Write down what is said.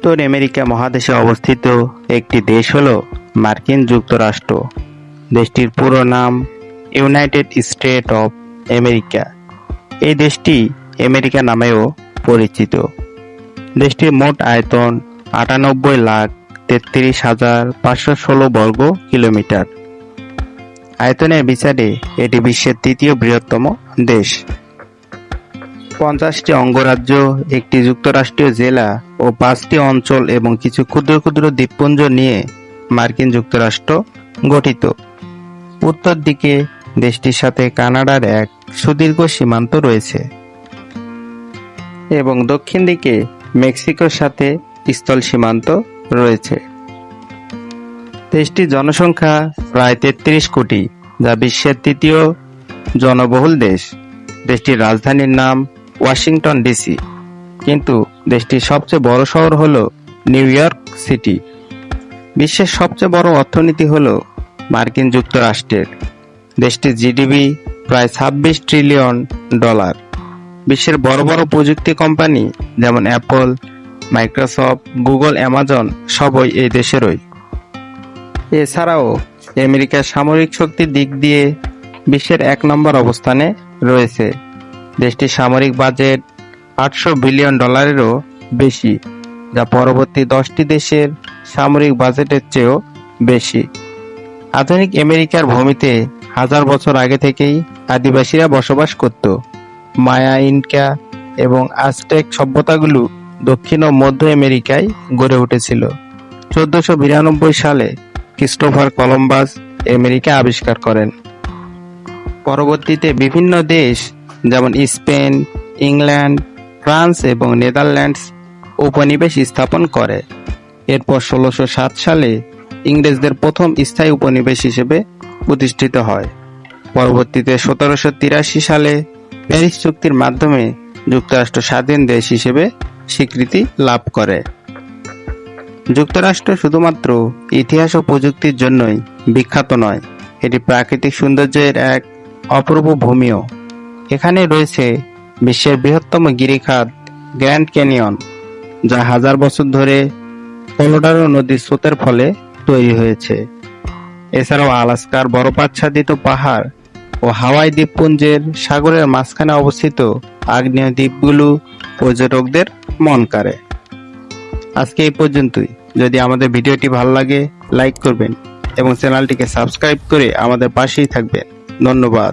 উত্তর আমেরিকা মহাদেশে অবস্থিত একটি দেশ হল মার্কিন যুক্তরাষ্ট্র। দেশটির পুরো নাম ইউনাইটেড স্টেট অফ আমেরিকা। এই দেশটি আমেরিকা নামেও পরিচিত। দেশটির মোট আয়তন আটানব্বই লাখ তেত্রিশ হাজার পাঁচশো ষোলো বর্গ কিলোমিটার। আয়তনের বিচারে এটি বিশ্বের তৃতীয় বৃহত্তম দেশ। পঞ্চাশটি অঙ্গরাজ্য, একটি যুক্তরাষ্ট্রীয় জেলা ও পাঁচটি অঞ্চল এবং কিছু ক্ষুদ্র ক্ষুদ্র দ্বীপপুঞ্জ নিয়ে মার্কিন যুক্তরাষ্ট্র গঠিত। উত্তর দিকে দেশটির সাথে কানাডার এক সুদীর্ঘ সীমান্ত রয়েছে এবং দক্ষিণ দিকে মেক্সিকোর সাথে স্থল সীমান্ত রয়েছে। দেশটির জনসংখ্যা প্রায় তেত্রিশ কোটি, যা বিশ্বের তৃতীয় জনবহুল দেশ। দেশটির রাজধানীর নাম ওয়াশিংটন ডিসি। কিন্তু দেশটির সবচেয়ে বড় শহর হল নিউ ইয়র্ক সিটি। বিশ্বের সবচেয়ে বড় অর্থনীতি হল মার্কিন যুক্তরাষ্ট্রের। দেশটির জিডিপি প্রায় ছাব্বিশ ট্রিলিয়ন ডলার। বিশ্বের বড় বড় প্রযুক্তি কোম্পানি যেমন অ্যাপল, মাইক্রোসফট, গুগল, অ্যামাজন সবই এই দেশেরই। এছাড়াও আমেরিকার সামরিক শক্তির দিক দিয়ে বিশ্বের এক নম্বর অবস্থানে রয়েছে। দেশটির সামরিক বাজেট আটশো বিলিয়ন ডলারেরও বেশি, যা পরবর্তী দশটি দেশের সামরিক বাজেটের চেয়েও বেশি। আধুনিক আমেরিকার ভূমিতে হাজার বছর আগে থেকেই আদিবাসীরা বসবাস করত। মায়া, ইনকা এবং আজটেক সভ্যতাগুলো দক্ষিণ ও মধ্য আমেরিকায় গড়ে উঠেছিল। চোদ্দশো বিরানব্বই সালে ক্রিস্টোফার কলম্বাস আমেরিকা আবিষ্কার করেন। পরবর্তীতে বিভিন্ন দেশ যেমন স্পেন, ইংল্যান্ড, ফ্রান্স এবং নেদারল্যান্ডস উপনিবেশ স্থাপন করে। এরপর ষোলোশো সাত সালে ইংরেজদের প্রথম স্থায়ী উপনিবেশ হিসেবে প্রতিষ্ঠিত হয়। পরবর্তীতে সতেরোশো তিরাশি সালে প্যারিস চুক্তির মাধ্যমে যুক্তরাষ্ট্র স্বাধীন দেশ হিসেবে স্বীকৃতি লাভ করে। যুক্তরাষ্ট্র শুধুমাত্র ইতিহাস ও প্রযুক্তির জন্যই বিখ্যাত নয়, এটি প্রাকৃতিক সৌন্দর্যের এক অপূর্ব ভূমিও। এখানে রয়েছে বিশ্বের বৃহত্তম গিরিখাত গ্র্যান্ড ক্যানিয়ন, যা হাজার বছর ধরে কলোরাডো নদীর স্রোতের ফলে তৈরি হয়েছে। এছাড়াও আলাস্কার বরফাচ্ছাদিত পাহাড় ও হাওয়াই দ্বীপপুঞ্জের সাগরের মাঝখানে অবস্থিত আগ্নেয় দ্বীপগুলো পর্যটকদের মন কাড়ে। আজকে এই পর্যন্তই। যদি আমাদের ভিডিওটি ভালো লাগে, লাইক করবেন এবং চ্যানেলটিকে সাবস্ক্রাইব করে আমাদের পাশেই থাকবেন। ধন্যবাদ।